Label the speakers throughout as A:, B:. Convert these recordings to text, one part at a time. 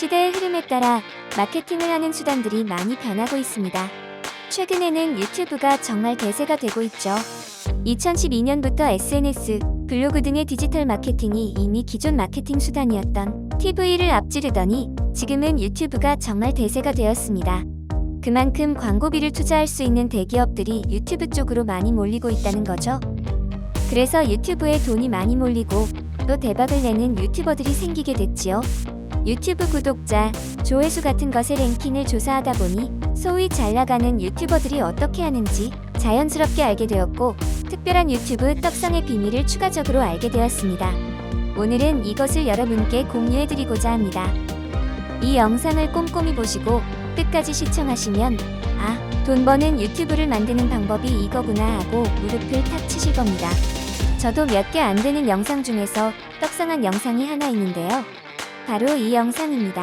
A: 시대의 흐름에 따라 마케팅을 하는 수단들이 많이 변하고 있습니다. 최근에는 유튜브가 정말 대세가 되고 있죠. 2012년부터 SNS, 블로그 등의 디지털 마케팅이 이미 기존 마케팅 수단이었던 TV를 앞지르더니 지금은 유튜브가 정말 대세가 되었습니다. 그만큼 광고비를 투자할 수 있는 대기업들이 유튜브 쪽으로 많이 몰리고 있다는 거죠. 그래서 유튜브에 돈이 많이 몰리고 또 대박을 내는 유튜버들이 생기게 됐지요. 유튜브 구독자, 조회수 같은 것의 랭킹을 조사하다 보니 소위 잘 나가는 유튜버들이 어떻게 하는지 자연스럽게 알게 되었고 특별한 유튜브 떡상의 비밀을 추가적으로 알게 되었습니다. 오늘은 이것을 여러분께 공유해드리고자 합니다. 이 영상을 꼼꼼히 보시고 끝까지 시청하시면 아, 돈 버는 유튜브를 만드는 방법이 이거구나 하고 무릎을 탁 치실 겁니다. 저도 몇 개 안 되는 영상 중에서 떡상한 영상이 하나 있는데요. 바로 이 영상입니다.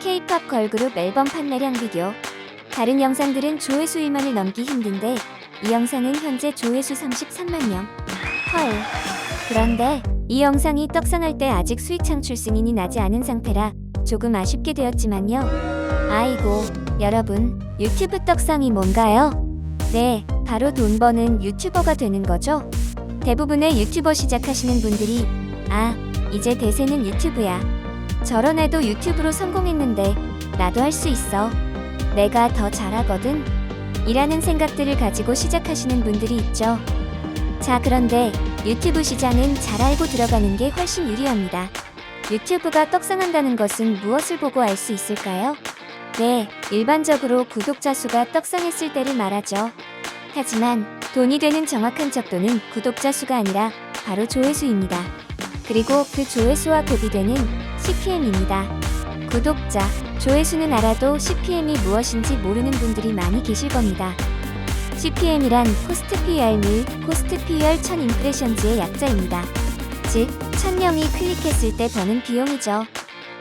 A: K-팝 걸그룹 앨범 판매량 비교. 다른 영상들은 조회수 1만을 넘기 힘든데 이 영상은 현재 조회수 33만 명. 헐. 그런데 이 영상이 떡상할 때 아직 수익 창출 승인이 나지 않은 상태라 조금 아쉽게 되었지만요. 아이고, 여러분, 유튜브 떡상이 뭔가요? 네, 바로 돈 버는 유튜버가 되는 거죠. 대부분의 유튜버 시작하시는 분들이 아, 이제 대세는 유튜브야. 저런 애도 유튜브로 성공했는데 나도 할 수 있어. 내가 더 잘하거든. 이라는 생각들을 가지고 시작하시는 분들이 있죠. 자, 그런데 유튜브 시장은 잘 알고 들어가는 게 훨씬 유리합니다. 유튜브가 떡상한다는 것은 무엇을 보고 알 수 있을까요? 네, 일반적으로 구독자 수가 떡상했을 때를 말하죠. 하지만 돈이 되는 정확한 척도는 구독자 수가 아니라 바로 조회수입니다. 그리고 그 조회수와 곱이되는 CPM입니다. 구독자, 조회수는 알아도 CPM이 무엇인지 모르는 분들이 많이 계실 겁니다. CPM이란 코스트 PR 및 코스트 PR 1000 임프레션즈의 약자입니다. 즉, 1000명이 클릭했을 때 버는 비용이죠.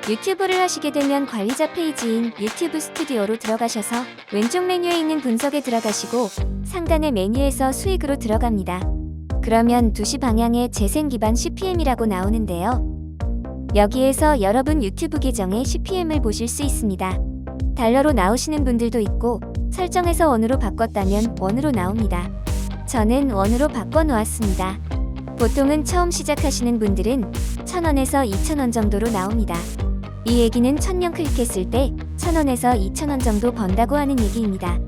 A: 유튜브를 하시게 되면 관리자 페이지인 유튜브 스튜디오로 들어가셔서 왼쪽 메뉴에 있는 분석에 들어가시고 상단의 메뉴에서 수익으로 들어갑니다. 그러면 2시 방향에 재생 기반 CPM이라고 나오는데요. 여기에서 여러분 유튜브 계정의 CPM을 보실 수 있습니다. 달러로 나오시는 분들도 있고 설정해서 원으로 바꿨다면 원으로 나옵니다. 저는 원으로 바꿔 놓았습니다. 보통은 처음 시작하시는 분들은 1000원에서 2000원 정도로 나옵니다. 이 얘기는 1000명 클릭했을 때 1000원에서 2000원 정도 번다고 하는 얘기입니다.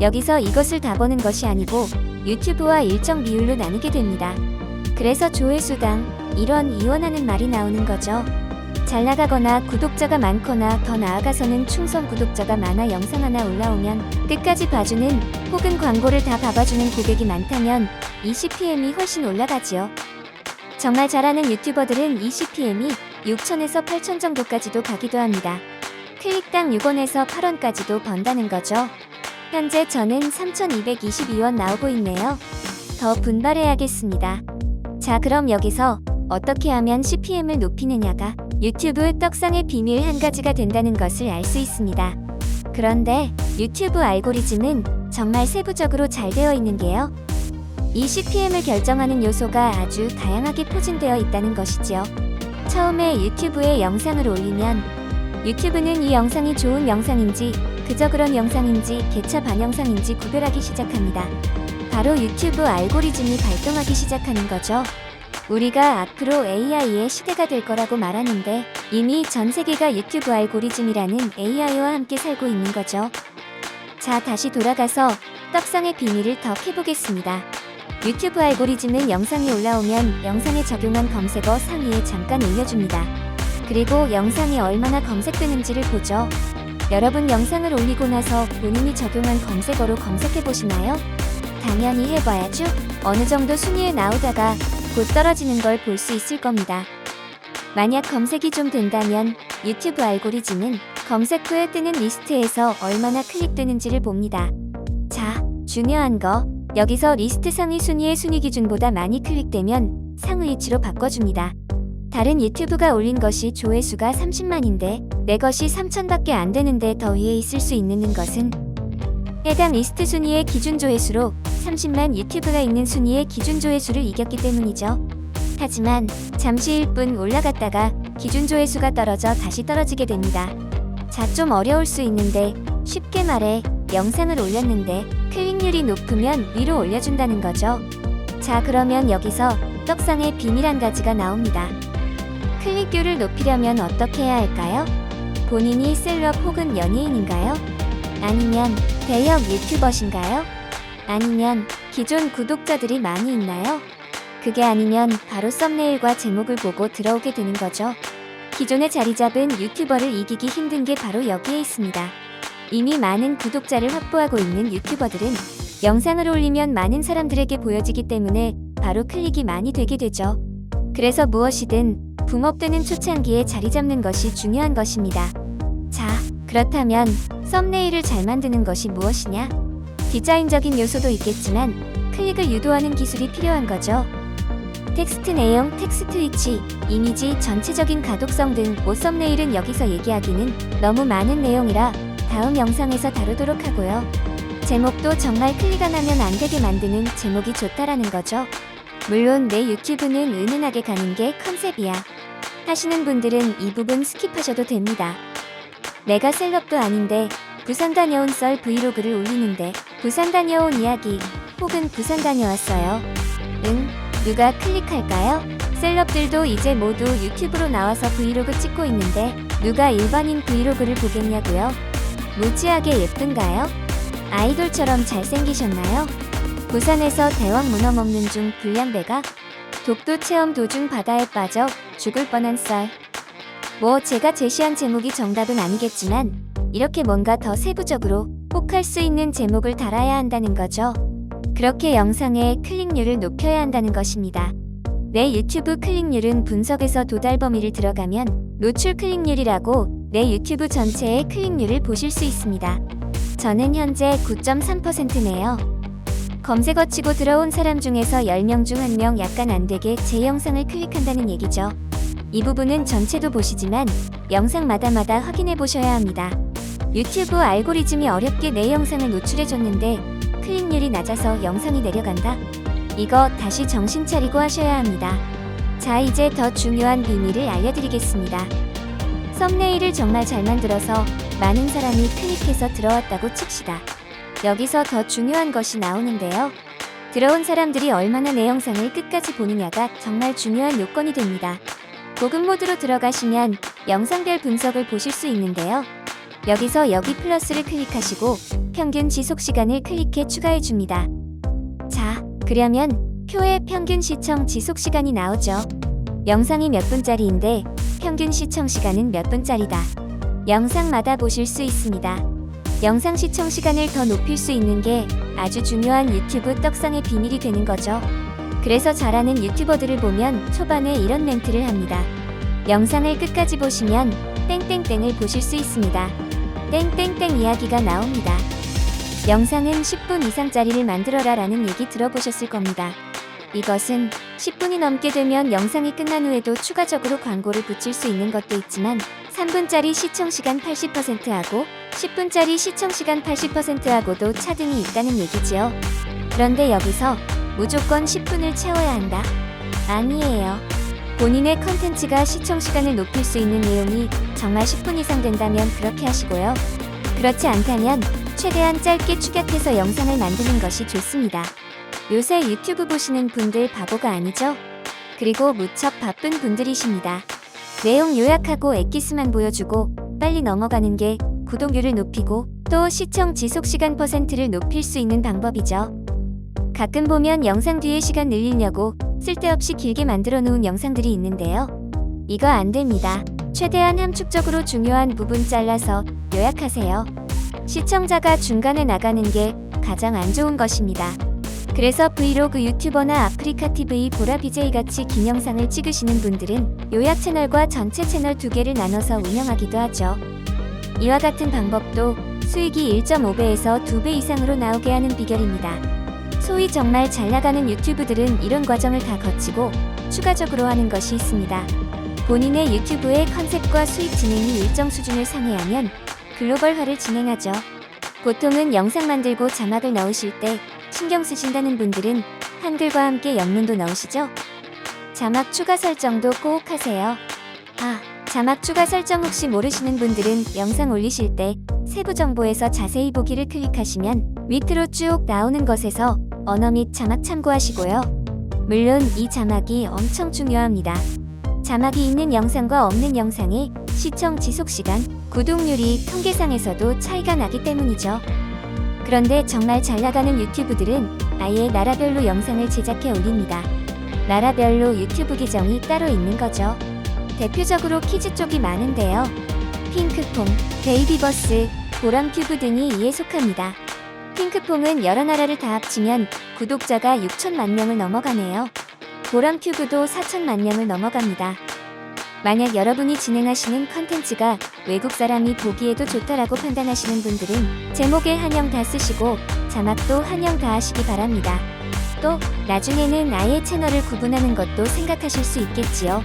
A: 여기서 이것을 다 버는 것이 아니고 유튜브와 일정 비율로 나누게 됩니다. 그래서 조회수당 1원 2원 하는 말이 나오는 거죠. 잘 나가거나 구독자가 많거나 더 나아가서는 충성 구독자가 많아 영상 하나 올라오면 끝까지 봐주는 혹은 광고를 다 봐봐주는 고객이 많다면 이 CPM이 훨씬 올라가지요. 정말 잘하는 유튜버들은 이 CPM이 6천에서 8천 정도까지도 가기도 합니다. 클릭당 6원에서 8원까지도 번다는 거죠. 현재 저는 3,222원 나오고 있네요. 더 분발해야겠습니다. 자, 그럼 여기서 어떻게 하면 CPM을 높이느냐가 유튜브 떡상의 비밀 한 가지가 된다는 것을 알 수 있습니다. 그런데 유튜브 알고리즘은 정말 세부적으로 잘 되어 있는 게요. 이 CPM을 결정하는 요소가 아주 다양하게 포진되어 있다는 것이지요. 처음에 유튜브에 영상을 올리면 유튜브는 이 영상이 좋은 영상인지 그저 그런 영상인지 개차 반영상인지 구별하기 시작합니다. 바로 유튜브 알고리즘이 발동하기 시작하는 거죠. 우리가 앞으로 AI의 시대가 될 거라고 말하는데 이미 전 세계가 유튜브 알고리즘이라는 AI와 함께 살고 있는 거죠. 자, 다시 돌아가서 떡상의 비밀을 더 캐보겠습니다. 유튜브 알고리즘은 영상이 올라오면 영상에 적용한 검색어 상위에 잠깐 올려줍니다. 그리고 영상이 얼마나 검색되는지를 보죠. 여러분 영상을 올리고 나서 본인이 적용한 검색어로 검색해 보시나요? 당연히 해봐야죠. 어느 정도 순위에 나오다가 곧 떨어지는 걸 볼 수 있을 겁니다. 만약 검색이 좀 된다면 유튜브 알고리즘은 검색 후에 뜨는 리스트에서 얼마나 클릭되는지를 봅니다. 자, 중요한 거. 여기서 리스트 상위 순위의 순위 기준보다 많이 클릭되면 상위 위치로 바꿔줍니다. 다른 유튜브가 올린 것이 조회수가 30만인데 내 것이 3천밖에 안 되는데 더 위에 있을 수 있는 것은 해당 리스트 순위의 기준 조회수로 30만 유튜브가 있는 순위의 기준 조회수를 이겼기 때문이죠. 하지만 잠시일 뿐 올라갔다가 기준 조회수가 떨어져 다시 떨어지게 됩니다. 자, 좀 어려울 수 있는데 쉽게 말해 영상을 올렸는데 클릭률이 높으면 위로 올려준다는 거죠. 자, 그러면 여기서 떡상의 비밀 한 가지가 나옵니다. 클릭률을 높이려면 어떻게 해야 할까요? 본인이 셀럽 혹은 연예인인가요? 아니면 대형 유튜버신가요? 아니면 기존 구독자들이 많이 있나요? 그게 아니면 바로 썸네일과 제목을 보고 들어오게 되는 거죠. 기존에 자리 잡은 유튜버를 이기기 힘든 게 바로 여기에 있습니다. 이미 많은 구독자를 확보하고 있는 유튜버들은 영상을 올리면 많은 사람들에게 보여지기 때문에 바로 클릭이 많이 되게 되죠. 그래서 무엇이든 붐업되는 초창기에 자리 잡는 것이 중요한 것입니다. 자, 그렇다면 썸네일을 잘 만드는 것이 무엇이냐? 디자인적인 요소도 있겠지만 클릭을 유도하는 기술이 필요한 거죠. 텍스트 내용, 텍스트 위치, 이미지, 전체적인 가독성 등 모 썸네일은 여기서 얘기하기는 너무 많은 내용이라 다음 영상에서 다루도록 하고요. 제목도 정말 클릭 안 하면 안 되게 만드는 제목이 좋다라는 거죠. 물론 내 유튜브는 은은하게 가는 게 컨셉이야. 하시는 분들은 이 부분 스킵하셔도 됩니다. 내가 셀럽도 아닌데 부산 다녀온 썰 브이로그를 올리는데 부산 다녀온 이야기 혹은 부산 다녀왔어요. 응? 누가 클릭할까요? 셀럽들도 이제 모두 유튜브로 나와서 브이로그 찍고 있는데 누가 일반인 브이로그를 보겠냐고요? 무지하게 예쁜가요? 아이돌처럼 잘생기셨나요? 부산에서 대왕 문어 먹는 중 불량배가 독도 체험 도중 바다에 빠져 죽을 뻔한 썰. 뭐 제가 제시한 제목이 정답은 아니겠지만 이렇게 뭔가 더 세부적으로 혹할 수 있는 제목을 달아야 한다는 거죠. 그렇게 영상의 클릭률을 높여야 한다는 것입니다. 내 유튜브 클릭률은 분석에서 도달 범위를 들어가면 노출 클릭률이라고 내 유튜브 전체의 클릭률을 보실 수 있습니다. 저는 현재 9.3%네요. 검색어 치고 들어온 사람 중에서 10명 중 1명 약간 안 되게 제 영상을 클릭한다는 얘기죠. 이 부분은 전체도 보시지만 영상마다마다 확인해 보셔야 합니다. 유튜브 알고리즘이 어렵게 내 영상을 노출해줬는데 클릭률이 낮아서 영상이 내려간다? 이거 다시 정신 차리고 하셔야 합니다. 자, 이제 더 중요한 비밀을 알려드리겠습니다. 썸네일을 정말 잘 만들어서 많은 사람이 클릭해서 들어왔다고 칩시다. 여기서 더 중요한 것이 나오는데요. 들어온 사람들이 얼마나 내 영상을 끝까지 보느냐가 정말 중요한 요건이 됩니다. 고급 모드로 들어가시면 영상별 분석을 보실 수 있는데요. 여기서 여기 플러스를 클릭하시고 평균 지속 시간을 클릭해 추가해 줍니다. 자, 그러면 표의 평균 시청 지속 시간이 나오죠. 영상이 몇 분짜리인데 평균 시청 시간은 몇 분짜리다. 영상마다 보실 수 있습니다. 영상 시청 시간을 더 높일 수 있는 게 아주 중요한 유튜브 떡상의 비밀이 되는 거죠. 그래서 잘하는 유튜버들을 보면 초반에 이런 멘트를 합니다. 영상을 끝까지 보시면 땡땡땡을 보실 수 있습니다. 땡땡땡 이야기가 나옵니다. 영상은 10분 이상짜리를 만들어라 라는 얘기 들어보셨을 겁니다. 이것은 10분이 넘게 되면 영상이 끝난 후에도 추가적으로 광고를 붙일 수 있는 것도 있지만 3분짜리 시청시간 80%하고 10분짜리 시청시간 80%하고도 차등이 있다는 얘기지요. 그런데 여기서 무조건 10분을 채워야 한다? 아니에요. 본인의 컨텐츠가 시청시간을 높일 수 있는 내용이 정말 10분 이상 된다면 그렇게 하시고요. 그렇지 않다면 최대한 짧게 축약해서 영상을 만드는 것이 좋습니다. 요새 유튜브 보시는 분들 바보가 아니죠? 그리고 무척 바쁜 분들이십니다. 내용 요약하고 엑기스만 보여주고 빨리 넘어가는 게 구독률을 높이고 또 시청 지속 시간 퍼센트를 높일 수 있는 방법이죠. 가끔 보면 영상 뒤에 시간 늘리려고 쓸데없이 길게 만들어 놓은 영상들이 있는데요. 이거 안 됩니다. 최대한 함축적으로 중요한 부분 잘라서 요약하세요. 시청자가 중간에 나가는 게 가장 안 좋은 것입니다. 그래서 브이로그 유튜버나 아프리카 TV, 보라 BJ 같이 긴 영상을 찍으시는 분들은 요약 채널과 전체 채널 두 개를 나눠서 운영하기도 하죠. 이와 같은 방법도 수익이 1.5배에서 2배 이상으로 나오게 하는 비결입니다. 소위 정말 잘 나가는 유튜브들은 이런 과정을 다 거치고 추가적으로 하는 것이 있습니다. 본인의 유튜브의 컨셉과 수익 진행이 일정 수준을 상회하면 글로벌화를 진행하죠. 보통은 영상 만들고 자막을 넣으실 때 신경 쓰신다는 분들은 한글과 함께 영문도 넣으시죠? 자막 추가 설정도 꼭 하세요. 아, 자막 추가 설정 혹시 모르시는 분들은 영상 올리실 때 세부 정보에서 자세히 보기를 클릭하시면 밑으로 쭉 나오는 것에서 언어 및 자막 참고하시고요. 물론 이 자막이 엄청 중요합니다. 자막이 있는 영상과 없는 영상의 시청 지속 시간, 구독률이 통계상에서도 차이가 나기 때문이죠. 그런데 정말 잘 나가는 유튜브들은 아예 나라별로 영상을 제작해 올립니다. 나라별로 유튜브 계정이 따로 있는 거죠. 대표적으로 키즈 쪽이 많은데요. 핑크퐁, 베이비버스, 보람큐브 등이 이에 속합니다. 핑크퐁은 여러 나라를 다 합치면 구독자가 6천만 명을 넘어가네요. 보람큐브도 4천만 명을 넘어갑니다. 만약 여러분이 진행하시는 컨텐츠가 외국 사람이 보기에도 좋다라고 판단하시는 분들은 제목에 한영 다 쓰시고 자막도 한영 다 하시기 바랍니다. 또 나중에는 아예 채널을 구분하는 것도 생각하실 수 있겠지요.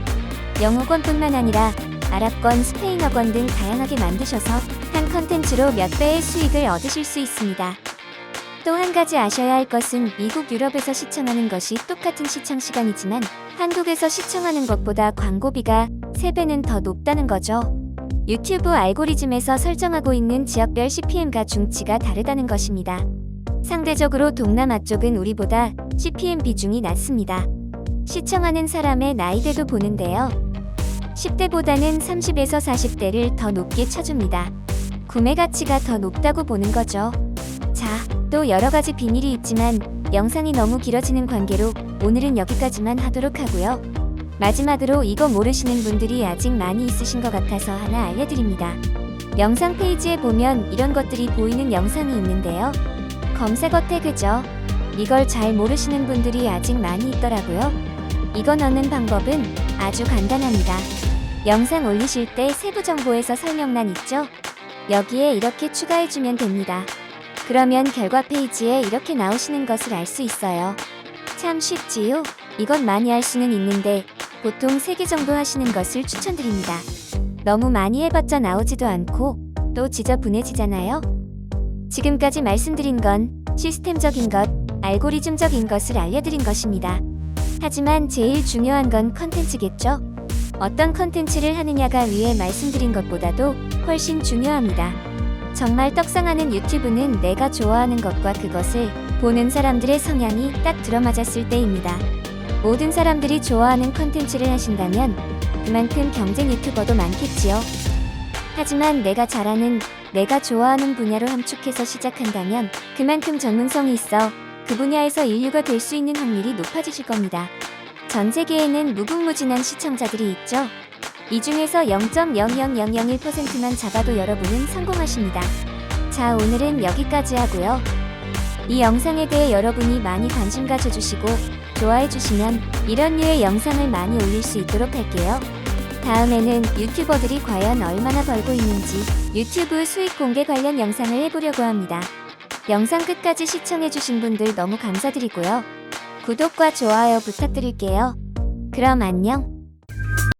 A: 영어권뿐만 아니라 아랍권, 스페인어권 등 다양하게 만드셔서 한 컨텐츠로 몇 배의 수익을 얻으실 수 있습니다. 또 한 가지 아셔야 할 것은 미국, 유럽에서 시청하는 것이 똑같은 시청 시간이지만 한국에서 시청하는 것보다 광고비가 3배는 더 높다는 거죠. 유튜브 알고리즘에서 설정하고 있는 지역별 CPM과 중치가 다르다는 것입니다. 상대적으로 동남아 쪽은 우리보다 CPM 비중이 낮습니다. 시청하는 사람의 나이대도 보는데요. 10대보다는 30에서 40대를 더 높게 쳐줍니다. 구매 가치가 더 높다고 보는 거죠. 자, 또 여러 가지 비밀이 있지만 영상이 너무 길어지는 관계로 오늘은 여기까지만 하도록 하고요. 마지막으로 이거 모르시는 분들이 아직 많이 있으신 것 같아서 하나 알려드립니다. 영상 페이지에 보면 이런 것들이 보이는 영상이 있는데요. 검색어 태그죠. 이걸 잘 모르시는 분들이 아직 많이 있더라고요. 이거 넣는 방법은 아주 간단합니다. 영상 올리실 때 세부 정보에서 설명란 있죠? 여기에 이렇게 추가해주면 됩니다. 그러면 결과 페이지에 이렇게 나오시는 것을 알 수 있어요. 참 쉽지요? 이건 많이 할 수는 있는데 보통 3개 정도 하시는 것을 추천드립니다. 너무 많이 해봤자 나오지도 않고 또 지저분해지잖아요? 지금까지 말씀드린 건 시스템적인 것, 알고리즘적인 것을 알려드린 것입니다. 하지만 제일 중요한 건 컨텐츠겠죠? 어떤 컨텐츠를 하느냐가 위에 말씀드린 것보다도 훨씬 중요합니다. 정말 떡상하는 유튜브는 내가 좋아하는 것과 그것을 보는 사람들의 성향이 딱 들어맞았을 때입니다. 모든 사람들이 좋아하는 컨텐츠를 하신다면 그만큼 경쟁 유튜버도 많겠지요. 하지만 내가 잘하는, 내가 좋아하는 분야로 함축해서 시작한다면 그만큼 전문성이 있어 그 분야에서 인류가 될 수 있는 확률이 높아지실 겁니다. 전 세계에는 무궁무진한 시청자들이 있죠. 이 중에서 0.00001%만 잡아도 여러분은 성공하십니다. 자, 오늘은 여기까지 하고요. 이 영상에 대해 여러분이 많이 관심 가져주시고 좋아해주시면 이런 류의 영상을 많이 올릴 수 있도록 할게요. 다음에는 유튜버들이 과연 얼마나 벌고 있는지 유튜브 수익 공개 관련 영상을 해보려고 합니다. 영상 끝까지 시청해주신 분들 너무 감사드리고요. 구독과 좋아요 부탁드릴게요. 그럼 안녕.